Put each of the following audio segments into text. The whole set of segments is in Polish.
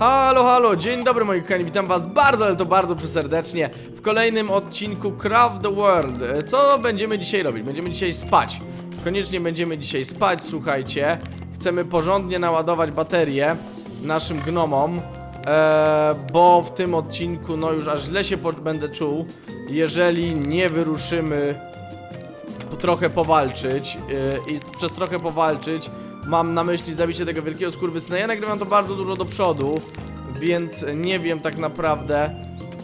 Halo, halo, dzień dobry moi kochani, witam was bardzo, ale to bardzo serdecznie w kolejnym odcinku Craft the World. E, Co będziemy dzisiaj robić? Będziemy dzisiaj spać. Koniecznie będziemy dzisiaj spać, słuchajcie. Chcemy porządnie naładować baterie naszym gnomom, e, bo w tym odcinku, no już aż źle się będę czuł, jeżeli nie wyruszymy trochę powalczyć yy, i przez trochę powalczyć mam na myśli zabicie tego wielkiego skurwysyna. Ja nagrywam to bardzo dużo do przodu, więc nie wiem tak naprawdę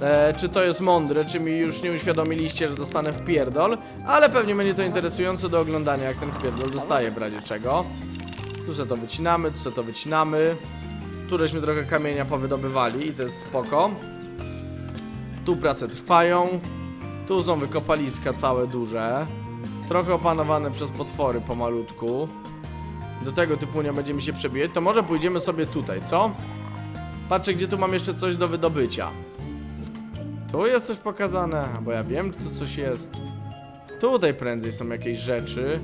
e, czy to jest mądre, czy mi już nie uświadomiliście, że dostanę w pierdol, ale pewnie będzie to interesujące do oglądania, jak ten wpierdol dostaję w razie czego. Tu sobie to wycinamy, tu sobie to wycinamy. Tu żeśmy trochę kamienia powydobywali i to jest spoko. Tu prace trwają. Tu są wykopaliska całe duże. Trochę opanowane przez potwory pomalutku. Do tego typu nie będziemy się przebijać. To może pójdziemy sobie tutaj, co? Patrzę, gdzie tu mam jeszcze coś do wydobycia. Tu jest coś pokazane, bo ja wiem, że tu coś jest. Tutaj prędzej są jakieś rzeczy.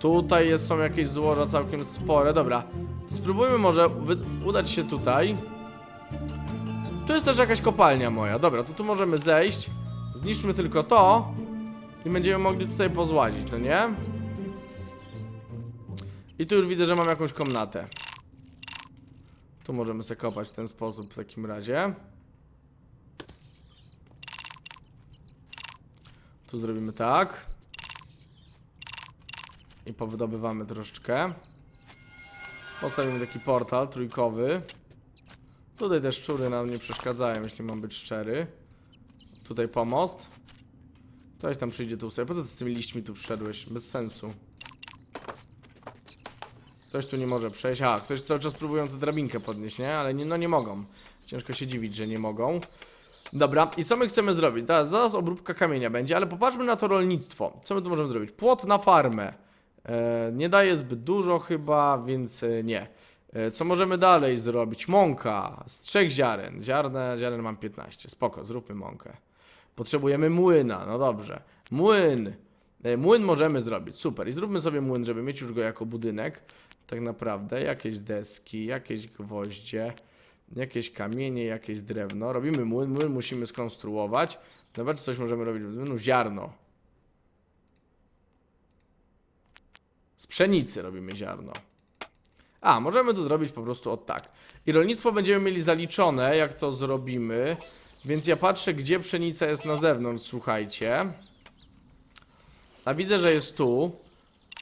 Tutaj jest, są jakieś złoża całkiem spore. Dobra, spróbujmy może udać się tutaj. Tu jest też jakaś kopalnia moja. Dobra, to tu możemy zejść. Zniszczmy tylko to. I będziemy mogli tutaj pozłazić, no nie? I tu już widzę, że mam jakąś komnatę. Tu możemy sobie kopać w ten sposób w takim razie. Tu zrobimy tak. I powydobywamy troszeczkę. Postawimy taki portal trójkowy. Tutaj te szczury nam nie przeszkadzają, jeśli mam być szczery. Tutaj pomost. Ktoś tam przyjdzie tu sobie. Po co ty z tymi liśćmi tu przyszedłeś? Bez sensu. Ktoś tu nie może przejść. A, ktoś cały czas próbują tę drabinkę podnieść, nie? Ale nie, no nie mogą. Ciężko się dziwić, że nie mogą. Dobra, i co my chcemy zrobić? Teraz, zaraz obróbka kamienia będzie, ale popatrzmy na to rolnictwo. Co my tu możemy zrobić? Płot na farmę. E, nie daje zbyt dużo chyba, więc e, nie. E, co możemy dalej zrobić? Mąka z trzech ziaren. Ziarne, ziaren mam 15. Spoko, zróbmy mąkę. Potrzebujemy młyna, no dobrze. Młyn. E, Młyn możemy zrobić, super. I zróbmy sobie młyn, żeby mieć już go jako budynek. Tak naprawdę. Jakieś deski, jakieś gwoździe, jakieś kamienie, jakieś drewno. Robimy młyn, młyn musimy skonstruować. Zobacz, coś możemy robić z młynu. Ziarno. Z pszenicy robimy ziarno. A, możemy to zrobić po prostu od tak. I rolnictwo będziemy mieli zaliczone, jak to zrobimy. Więc ja patrzę, gdzie pszenica jest na zewnątrz, słuchajcie. A widzę, że jest tu.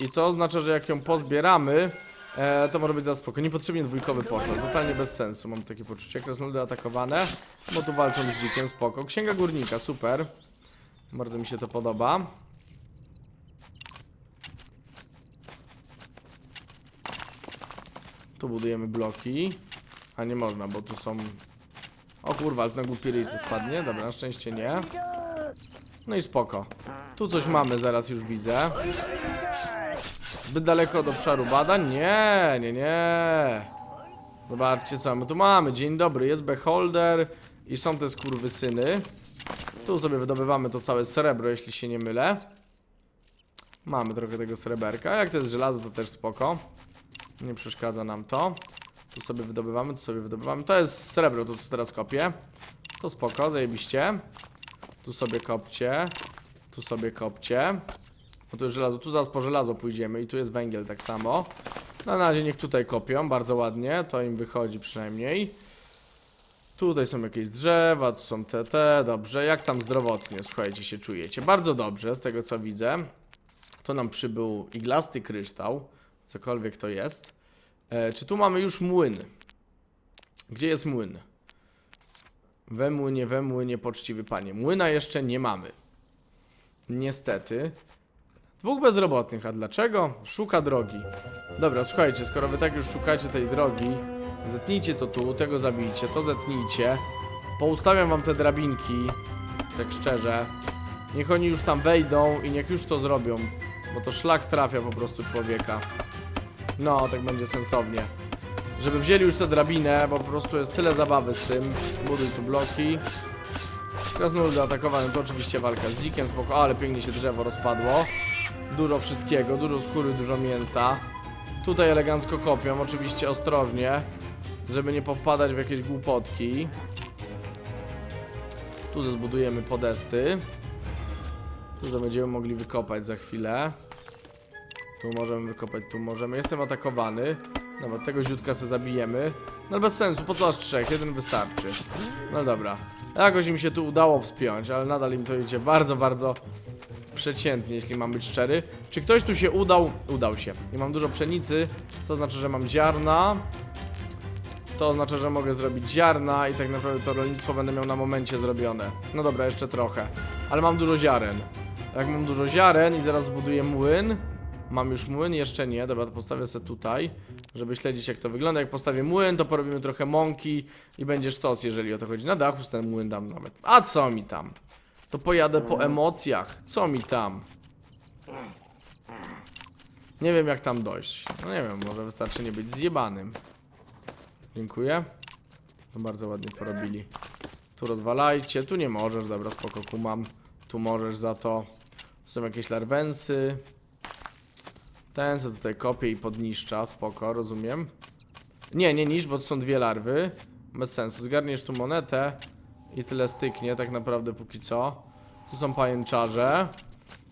I to oznacza, że jak ją pozbieramy, e, to może być za spoko. Niepotrzebnie dwójkowy portal, totalnie bez sensu, mam takie poczucie. Krasnoludy atakowane, bo tu walczą z dzikiem, spoko. Księga górnika, super. Bardzo mi się to podoba. Tu budujemy bloki. A nie można, bo tu są... O kurwa, znowu Pirisy spadnie. Dobra, na szczęście nie. No i spoko. Tu coś mamy, zaraz już widzę. Zbyt daleko od obszaru badań? Nie, nie, nie. Zobaczcie co my tu mamy. Dzień dobry, jest beholder i są te skurwysyny. Tu sobie wydobywamy to całe srebro, jeśli się nie mylę. Mamy trochę tego sreberka. Jak to jest żelazo, to też spoko. Nie przeszkadza nam to. Tu sobie wydobywamy, tu sobie wydobywamy. To jest srebro, to co teraz kopię. To spoko, zajebiście. Tu sobie kopcie. Tu sobie kopcie. No tu jest żelazo, tu zaraz po żelazo pójdziemy i tu jest węgiel tak samo. Na razie niech tutaj kopią, bardzo ładnie, to im wychodzi przynajmniej. Tutaj są jakieś drzewa, tu są te, te, dobrze. Jak tam zdrowotnie, słuchajcie, się czujecie? Bardzo dobrze, z tego co widzę. To nam przybył iglasty kryształ, cokolwiek to jest. E, czy tu mamy już młyn? Gdzie jest młyn? We młynie, we młynie, poczciwy panie. Młyna jeszcze nie mamy. Niestety. Dwóch bezrobotnych, a dlaczego? Szuka drogi. Dobra, słuchajcie, skoro wy tak już szukacie tej drogi, zetnijcie to tu, tego zabijcie, to zetnijcie. Poustawiam wam te drabinki, tak szczerze. Niech oni już tam wejdą i niech już to zrobią, bo to szlak trafia po prostu człowieka. No, tak będzie sensownie. Żeby wzięli już tę drabinę, bo po prostu jest tyle zabawy z tym. Buduj tu bloki. Krasnoludy atakowane, to oczywiście walka z dzikiem, spoko, ale pięknie się drzewo rozpadło. Dużo wszystkiego, dużo skóry, dużo mięsa. Tutaj elegancko kopią, oczywiście ostrożnie. żeby nie popadać w jakieś głupotki. Tu zbudujemy podesty. Tu będziemy mogli wykopać za chwilę. Tu możemy wykopać, tu możemy. Jestem atakowany. Dobra, tego ziutka sobie zabijemy. No bez sensu, po co aż trzech? Jeden wystarczy. No dobra. Jakoś im się tu udało wspiąć, ale nadal im to idzie bardzo, bardzo przeciętnie, jeśli mam być szczery. Czy ktoś tu się udał? Udał się. I mam dużo pszenicy, to znaczy, że mam ziarna. To oznacza, że mogę zrobić ziarna i tak naprawdę to rolnictwo będę miał na momencie zrobione. No dobra, jeszcze trochę. Ale mam dużo ziaren. Jak mam dużo ziaren i zaraz zbuduję młyn. Mam już młyn? Jeszcze nie. Dobra, to postawię sobie tutaj, żeby śledzić jak to wygląda. Jak postawię młyn, to porobimy trochę mąki i będzie sztos, jeżeli o to chodzi. Na dachu ten młyn dam nawet. A co mi tam? To pojadę po emocjach. Co mi tam? Nie wiem jak tam dojść. No nie wiem, może wystarczy nie być zjebanym. Dziękuję. To bardzo ładnie porobili. Tu rozwalajcie, tu nie możesz, dobra, spoko, kumam. Tu możesz za to. Są jakieś larwensy. Ten co tutaj kopie i podniszcza, spoko, rozumiem. Nie, nie niż, bo to są dwie larwy. Bez sensu, zgarniesz tu monetę i tyle styknie, tak naprawdę póki co. Tu są pajęczarze.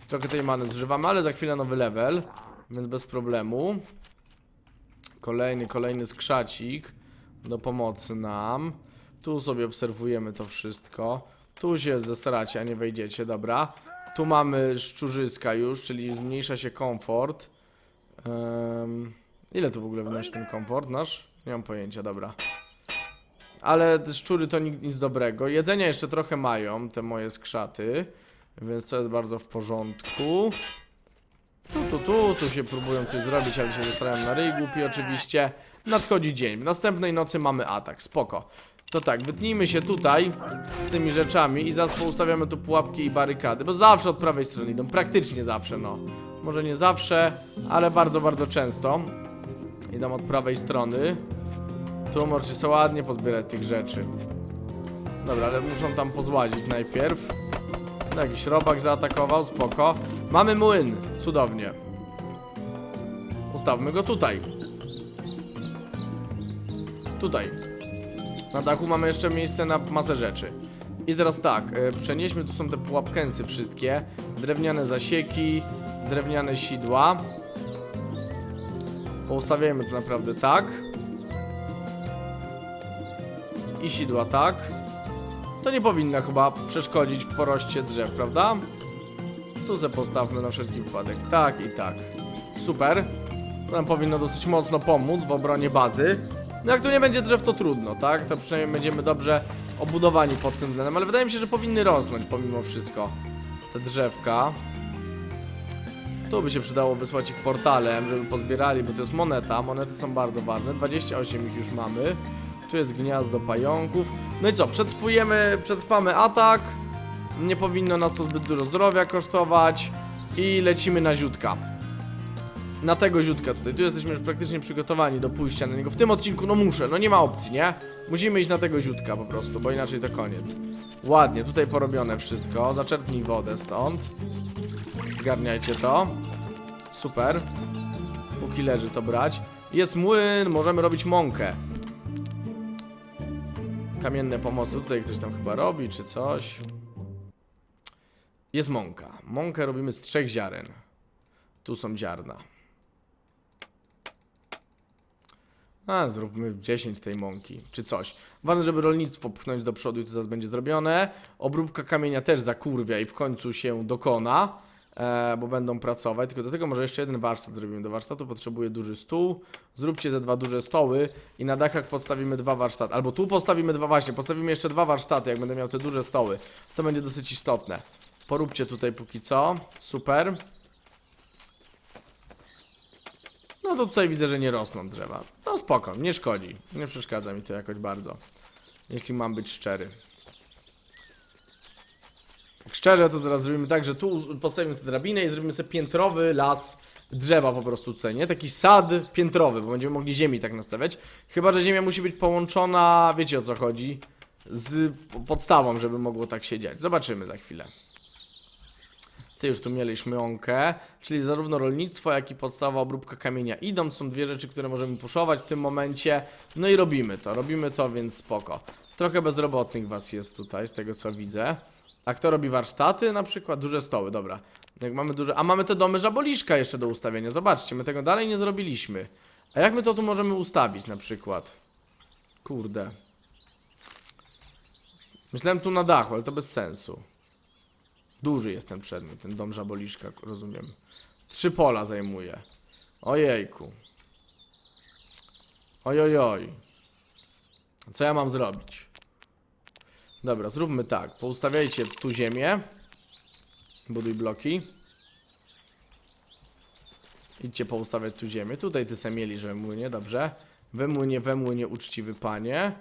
Trochę tej many zużywamy, ale za chwilę nowy level, więc bez problemu. Kolejny, kolejny skrzacik do pomocy nam. Tu sobie obserwujemy to wszystko. Tu się zesracie, a nie wejdziecie, dobra. Tu mamy szczurzyska już, czyli zmniejsza się komfort. Em, ile tu w ogóle wynosi ten komfort nasz? Nie mam pojęcia, dobra. Ale szczury to nic, nic dobrego. Jedzenia jeszcze trochę mają, te moje skrzaty. Więc to jest bardzo w porządku. Tu, tu, tu, tu się próbują coś zrobić, ale się zostawiam na ryj głupi oczywiście. Nadchodzi dzień. W następnej nocy mamy atak. Spoko. To tak, wytnijmy się tutaj z tymi rzeczami i zaraz poustawiamy tu pułapki i barykady, bo zawsze od prawej strony idą, praktycznie zawsze, no. Może nie zawsze, ale bardzo, bardzo często idą od prawej strony. Tu możecie sobie ładnie pozbierać tych rzeczy. Dobra, ale muszą tam pozłazić najpierw. No, jakiś robak zaatakował, spoko. Mamy młyn, cudownie. Ustawmy go tutaj. Tutaj. Na dachu mamy jeszcze miejsce na masę rzeczy. I teraz tak, e, przenieśmy, tu są te pułapkęsy wszystkie. Drewniane zasieki, drewniane sidła. Poustawiajmy to naprawdę tak. I sidła tak. To nie powinno chyba przeszkodzić w poroście drzew, prawda? Tu se postawmy na wszelki wypadek. Tak i tak. Super. To nam powinno dosyć mocno pomóc w obronie bazy. No jak tu nie będzie drzew, to trudno, tak? To przynajmniej będziemy dobrze obudowani pod tym względem, ale wydaje mi się, że powinny rosnąć pomimo wszystko te drzewka. Tu by się przydało wysłać ich portalem, żeby pozbierali, bo to jest moneta. Monety są bardzo ważne. 28 ich już mamy. Tu jest gniazdo pająków. No i co? Przetrwujemy, przetrwamy atak. Nie powinno nas to zbyt dużo zdrowia kosztować. I lecimy na ziutka. Na tego ziutka tutaj. Tu jesteśmy już praktycznie przygotowani do pójścia na niego. W tym odcinku, no muszę, no nie ma opcji, nie? Musimy iść na tego ziutka po prostu, bo inaczej to koniec. Ładnie, tutaj porobione wszystko. Zaczerpnij wodę stąd. Zgarniajcie to. Super. Póki leży to brać. Jest młyn, możemy robić mąkę. Kamienne pomocy, tutaj ktoś tam chyba robi, czy coś. Jest mąka. Mąkę robimy z trzech ziaren. Tu są ziarna. A, zróbmy 10 tej mąki, czy coś. Ważne, żeby rolnictwo pchnąć do przodu i to zaraz będzie zrobione. Obróbka kamienia też zakurwia i w końcu się dokona, bo będą pracować. Tylko do tego może jeszcze jeden warsztat zrobimy. Do warsztatu potrzebuję duży stół. Zróbcie ze dwa duże stoły i na dachach postawimy dwa warsztaty. Albo tu postawimy dwa, właśnie, postawimy jeszcze dwa warsztaty, jak będę miał te duże stoły. To będzie dosyć istotne. Poróbcie tutaj póki co. Super. No to tutaj widzę, że nie rosną drzewa. No spoko, nie szkodzi. Nie przeszkadza mi to jakoś bardzo. Jeśli mam być szczery. Szczerze, to zaraz zrobimy tak, że tu postawimy sobie drabinę i zrobimy sobie piętrowy las drzewa po prostu tutaj, nie? Taki sad piętrowy, bo będziemy mogli ziemi tak nastawiać. Chyba, że ziemia musi być połączona, wiecie o co chodzi, z podstawą, żeby mogło tak się dziać. Zobaczymy za chwilę. Ty już tu mieliśmy łąkę, czyli zarówno rolnictwo, jak i podstawowa obróbka kamienia idą. Są dwie rzeczy, które możemy puszować w tym momencie. No i robimy to, robimy to, więc spoko. Trochę bezrobotnych was jest tutaj, z tego co widzę. A kto robi warsztaty? Na przykład duże stoły, dobra. Jak mamy duże... A mamy te domy żaboliszka jeszcze do ustawienia. Zobaczcie, my tego dalej nie zrobiliśmy. A jak my to tu możemy ustawić na przykład? Kurde. Myślałem tu na dachu, ale to bez sensu. Duży jest ten przedmiot, ten dom żaboliszka, rozumiem. Trzy pola zajmuje. Ojejku. Ojojoj. Co ja mam zrobić? Dobra, zróbmy tak. Poustawiajcie tu ziemię. Buduj bloki. Idźcie poustawiać tu ziemię. Tutaj ty se mieli, że młynie, dobrze. We młynie, we młynie, uczciwy panie.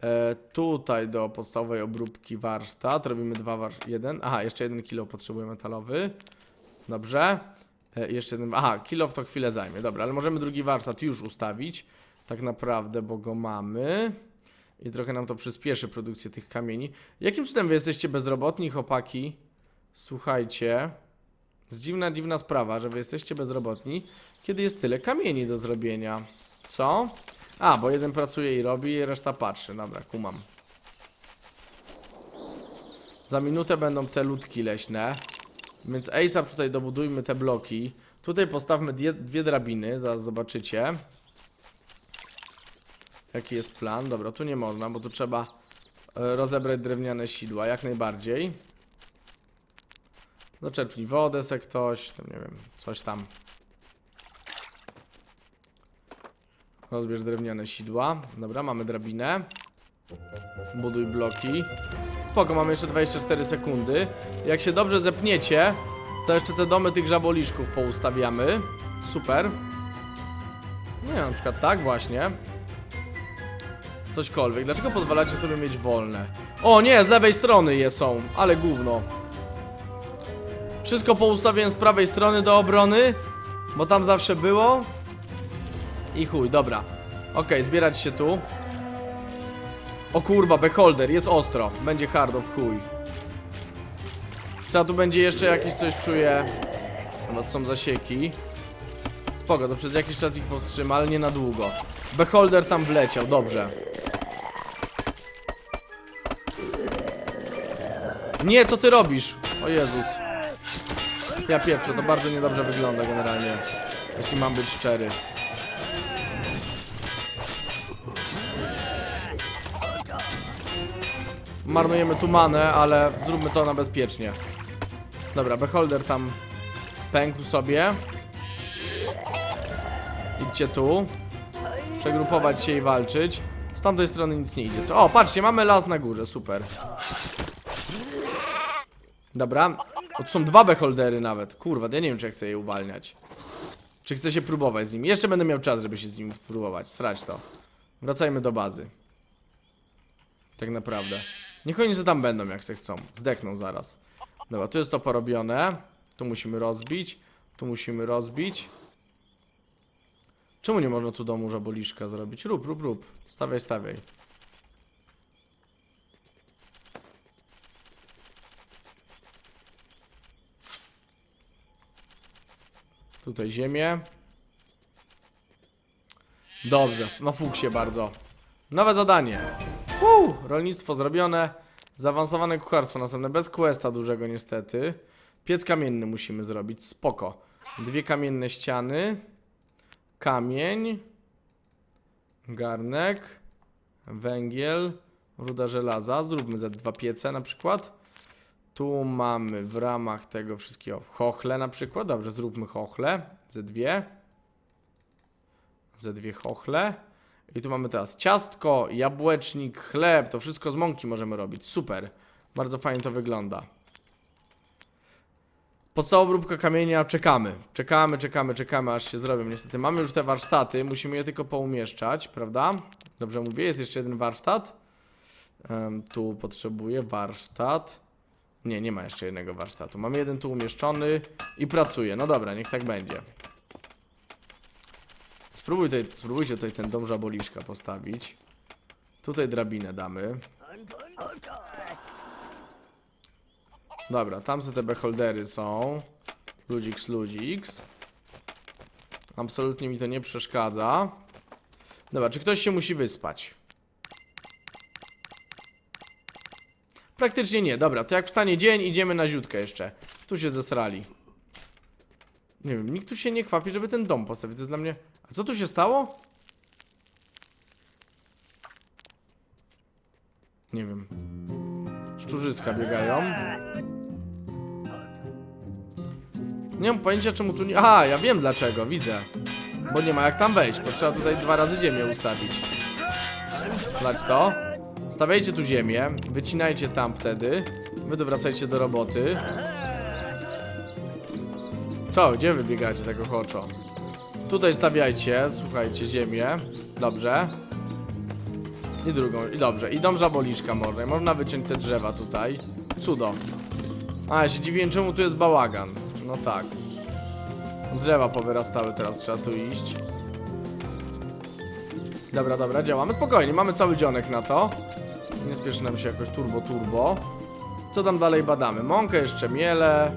E, tutaj do podstawowej obróbki warsztat. Robimy dwa war... jeden. Aha, jeszcze jeden kilo potrzebuję metalowy. Dobrze. E, jeszcze jeden... Aha, kilo w to chwilę zajmie. Dobra, ale możemy drugi warsztat już ustawić. Tak naprawdę, bo go mamy. I trochę nam to przyspieszy produkcję tych kamieni. Jakim cudem wy jesteście bezrobotni, chłopaki? Słuchajcie. Jest dziwna, dziwna sprawa, że wy jesteście bezrobotni, kiedy jest tyle kamieni do zrobienia. Co? A, bo jeden pracuje i robi, reszta patrzy. Dobra, kumam. Za minutę będą te ludki leśne. Więc ASAP tutaj dobudujmy te bloki. Tutaj postawmy dwie, drabiny, zaraz zobaczycie. Jaki jest plan? Dobra, tu nie można, bo tu trzeba e, rozebrać drewniane sidła, jak najbardziej. Zaczerpnij wodę se ktoś, tam nie wiem, coś tam. Rozbierz drewniane sidła. Dobra, mamy drabinę. Buduj bloki. Spoko, mamy jeszcze 24 sekundy. Jak się dobrze zepniecie, to jeszcze te domy tych żaboliszków poustawiamy. Super. Nie, na przykład tak właśnie. Cośkolwiek. Dlaczego pozwalacie sobie mieć wolne? O nie, z lewej strony je są, ale gówno. Wszystko poustawiłem z prawej strony do obrony, bo tam zawsze było. I chuj, dobra. Okej, zbierać się tu. O kurwa, beholder, jest ostro. Będzie hardo w chuj. Trzeba tu będzie jeszcze jakieś coś czuję. No to są zasieki. Spoko, to przez jakiś czas ich powstrzyma, ale nie na długo. Beholder tam wleciał, dobrze. Nie, co ty robisz? O Jezus. Ja pieprzę, to bardzo niedobrze wygląda generalnie. Jeśli mam być szczery. Marnujemy tu manę, ale zróbmy to na bezpiecznie. Dobra, beholder tam pękł sobie. Idźcie tu. Przegrupować się i walczyć. Z tamtej strony nic nie idzie. Co? O, patrzcie, mamy las na górze, super. Dobra. O, tu są dwa beholdery nawet. Kurwa, ja nie wiem, czy ja chcę je uwalniać. Czy chcę się próbować z nim. Jeszcze będę miał czas, żeby się z nim próbować. Srać to. Wracajmy do bazy. Tak naprawdę. Niech oni, że tam będą, jak se chcą. Zdechną zaraz. Dobra, tu jest to porobione. Tu musimy rozbić. Tu musimy rozbić. Czemu nie można tu domu żaboliszka zrobić? Rób, rób, rób. Stawiaj, stawiaj. Tutaj ziemię. Dobrze, na fuksie bardzo. Nowe zadanie. Woo! Rolnictwo zrobione. Zaawansowane kucharstwo następne. Bez questa dużego niestety. Piec kamienny musimy zrobić. Spoko. Dwie kamienne ściany. Kamień. Garnek. Węgiel. Ruda żelaza. Zróbmy ze dwa piece na przykład. Tu mamy w ramach tego wszystkiego chochle na przykład. Dobrze, zróbmy chochle. Ze dwie. Ze dwie chochle. I tu mamy teraz ciastko, jabłecznik, chleb. To wszystko z mąki możemy robić. Super. Bardzo fajnie to wygląda. Podstawowa obróbka kamienia, czekamy. Czekamy, czekamy, czekamy, aż się zrobią. Niestety mamy już te warsztaty, musimy je tylko poumieszczać, prawda? Dobrze mówię, jest jeszcze jeden warsztat. Em, tu potrzebuję warsztat. Nie, nie ma jeszcze jednego warsztatu. Mamy jeden tu umieszczony i pracuje. No dobra, niech tak będzie. Spróbuj tutaj, spróbujcie tutaj ten dom żaboliszka postawić. Tutaj drabinę damy. Dobra, tam te beholdery są. Ludziks, ludziks. Absolutnie mi to nie przeszkadza. Dobra, czy ktoś się musi wyspać? Praktycznie nie, dobra, to jak wstanie dzień, idziemy na ziutkę jeszcze. Tu się zesrali. Nie wiem, nikt tu się nie kwapi, żeby ten dom postawić, to jest dla mnie... A co tu się stało? Nie wiem. Szczurzyska biegają. Nie mam pojęcia czemu tu nie... Aha, ja wiem dlaczego, widzę. Bo nie ma jak tam wejść, bo trzeba tutaj dwa razy ziemię ustawić. Zobacz to. Stawiajcie tu ziemię, wycinajcie tam wtedy. Wy wracajcie do roboty. Co, gdzie wy biegacie tego choczo? Tutaj stawiajcie, słuchajcie, ziemię. Dobrze. I drugą, i dobrze. I dom żaboliczka można. Można wyciąć te drzewa tutaj. Cudo. A, ja się dziwię, czemu tu jest bałagan. No tak. Drzewa powyrastały, teraz trzeba tu iść. Dobra, dobra, działamy spokojnie, mamy cały dzionek na to. Nie spieszy nam się jakoś turbo, turbo. Co tam dalej badamy? Mąkę jeszcze miele.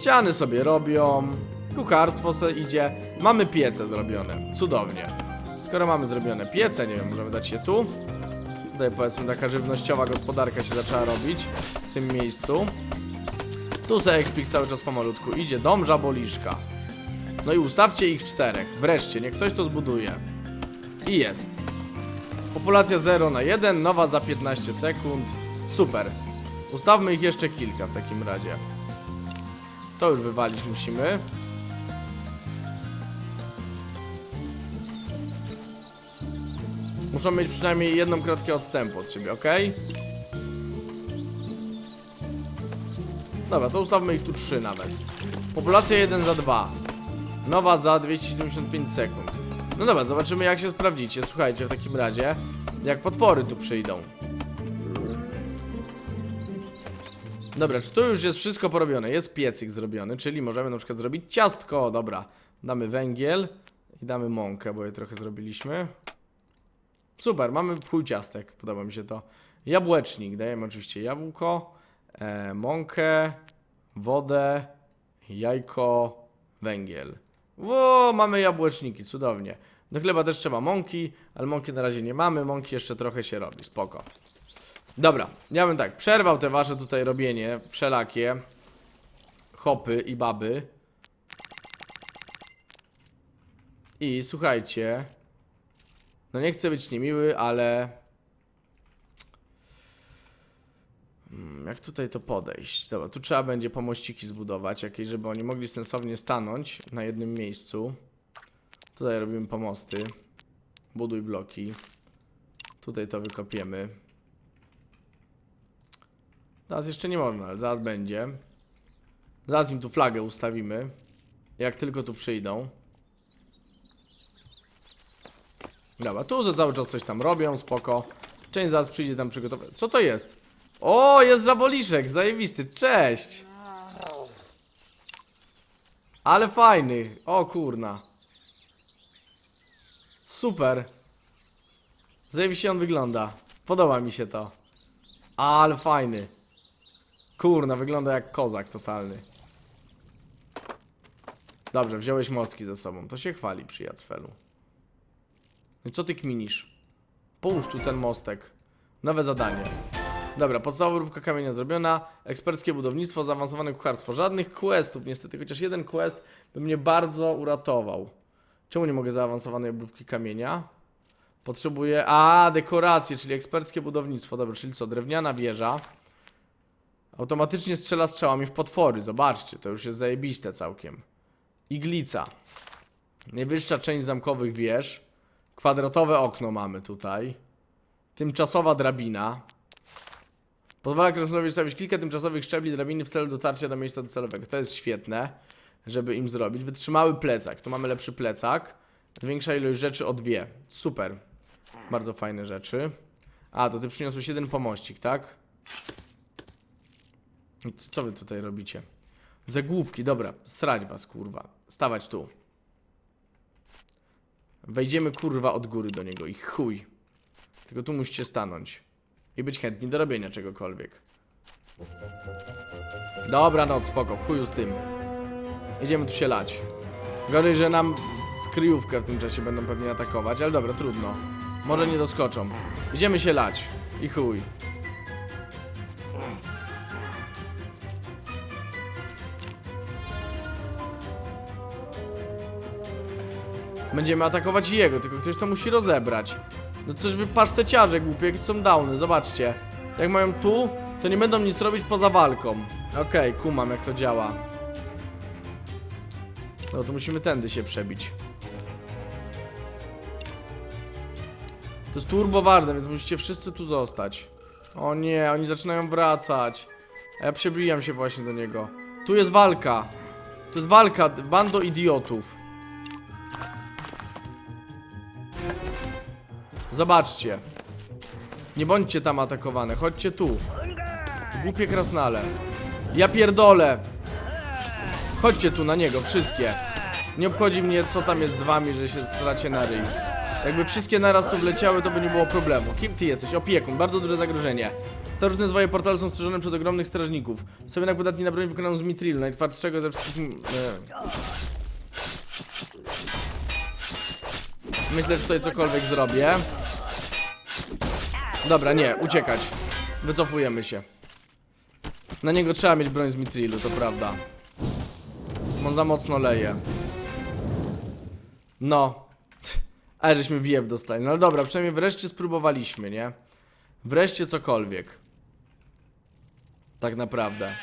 Ściany sobie robią. Kucharstwo se idzie. Mamy piece zrobione. Cudownie. Skoro mamy zrobione piece, nie wiem, możemy dać się tu. Tutaj powiedzmy taka żywnościowa gospodarka się zaczęła robić w tym miejscu. Tu se ekspik cały czas pomalutku idzie. Dom żaboliszka. No i ustawcie ich czterech. Wreszcie, niech ktoś to zbuduje. I jest. Populacja 0 na 1, nowa za 15 sekund. Super. Ustawmy ich jeszcze kilka w takim razie. To już wywalić musimy. Muszą mieć przynajmniej jedną kratkę odstępu od siebie, ok? Dobra, to ustawmy ich tu 3 nawet. Populacja 1 za 2. Nowa za 275 sekund. No dobra, zobaczymy jak się sprawdzicie. Słuchajcie, w takim razie, jak potwory tu przyjdą. Dobra, czy tu już jest wszystko porobione? Jest piecyk zrobiony, czyli możemy na przykład zrobić ciastko. Dobra, damy węgiel i damy mąkę, bo je trochę zrobiliśmy. Super, mamy w chuj ciastek, podoba mi się to. Jabłecznik, dajemy oczywiście jabłko, e, mąkę, wodę, jajko, węgiel. Ło, mamy jabłeczniki, cudownie. Do chleba też trzeba mąki, ale mąki na razie nie mamy, mąki jeszcze trochę się robi, spoko. Dobra, ja bym tak, przerwał te wasze tutaj robienie, wszelakie hopy i baby. I słuchajcie, no nie chcę być niemiły, ale... Jak tutaj to podejść? Dobra, tu trzeba będzie pomościki zbudować jakieś, żeby oni mogli sensownie stanąć na jednym miejscu. Tutaj robimy pomosty. Buduj bloki. Tutaj to wykopiemy. Zaraz jeszcze nie można, ale zaraz będzie. Zaraz im tu flagę ustawimy. Jak tylko tu przyjdą. Dobra, tu cały czas coś tam robią, spoko. Część zaraz przyjdzie tam przygotować. Co to jest? O, jest żaboliszek, zajebisty, cześć! Ale fajny, o kurna. Super. Zajebiście on wygląda. Podoba mi się to. Ale fajny. Kurna, wygląda jak kozak totalny. Dobrze, wziąłeś mostki ze sobą. To się chwali przy Jacfelu. No i co ty kminisz? Połóż tu ten mostek. Nowe zadanie. Dobra, podstawowa róbka kamienia zrobiona. Eksperckie budownictwo, zaawansowane kucharstwo. Żadnych questów niestety, chociaż jeden quest by mnie bardzo uratował. Czemu nie mogę zaawansowanej obróbki kamienia? Potrzebuję... A, dekoracje, czyli eksperckie budownictwo. Dobra, czyli co? Drewniana wieża. Automatycznie strzela strzałami w potwory. Zobaczcie, to już jest zajebiste całkiem. Iglica. Najwyższa część zamkowych wież. Kwadratowe okno mamy tutaj. Tymczasowa drabina. Pozwala krasnoludowi ustawić kilka tymczasowych szczebli drabiny w celu dotarcia do miejsca docelowego. To jest świetne, żeby im zrobić. Wytrzymały plecak. Tu mamy lepszy plecak. Większa ilość rzeczy o dwie. Super. Bardzo fajne rzeczy. A, to ty przyniosłeś jeden pomościk, tak? Co wy tutaj robicie? Zagłupki, dobra. Srać was, kurwa. Stawać tu. Wejdziemy kurwa od góry do niego i chuj. Tylko tu musicie stanąć. I być chętni do robienia czegokolwiek. Dobra, no spoko, w chuju z tym. Idziemy tu się lać. Gorzej, że nam z kryjówkę w tym czasie będą pewnie atakować, ale dobra, trudno. Może nie doskoczą. Idziemy się lać. I chuj. Będziemy atakować jego, tylko ktoś to musi rozebrać. No coś wy paszteciarze głupie, jakie są downy, zobaczcie. Jak mają tu, to nie będą nic robić poza walką. Okej, kumam jak to działa. No to musimy tędy się przebić. To jest turbo ważne, więc musicie wszyscy tu zostać. O nie, oni zaczynają wracać. A ja przebijam się właśnie do niego. Tu jest walka. To jest walka, bando idiotów. Zobaczcie. Nie bądźcie tam atakowane, chodźcie tu. Głupie krasnale. Ja pierdolę. Chodźcie tu na niego, wszystkie. Nie obchodzi mnie, co tam jest z wami, że się stracie na ryj. Jakby wszystkie naraz tu wleciały, to by nie było problemu. Kim ty jesteś? Opiekun, bardzo duże zagrożenie. Starożytne zwoje portalu są strzeżone przez ogromnych strażników. Są jednak podatni na broń wykonaną z mitrilu, najtwardszego ze wszystkich... E. Myślę, że tutaj cokolwiek zrobię. Dobra, nie, uciekać. Wycofujemy się. Na niego trzeba mieć broń z mitrilu, to prawda. On za mocno leje. No. Ale żeśmy wjeb dostali. No dobra, przynajmniej wreszcie spróbowaliśmy, nie? Wreszcie cokolwiek. Tak naprawdę.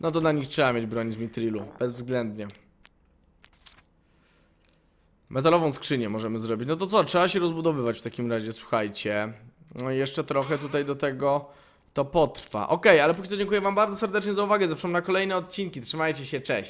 No to na nich trzeba mieć broń z mitrilu. Bezwzględnie. Metalową skrzynię możemy zrobić. No to co, trzeba się rozbudowywać w takim razie, słuchajcie. Jeszcze trochę tutaj do tego to potrwa. Okej, ale póki co dziękuję wam bardzo serdecznie za uwagę. Zapraszam na kolejne odcinki. Trzymajcie się, cześć.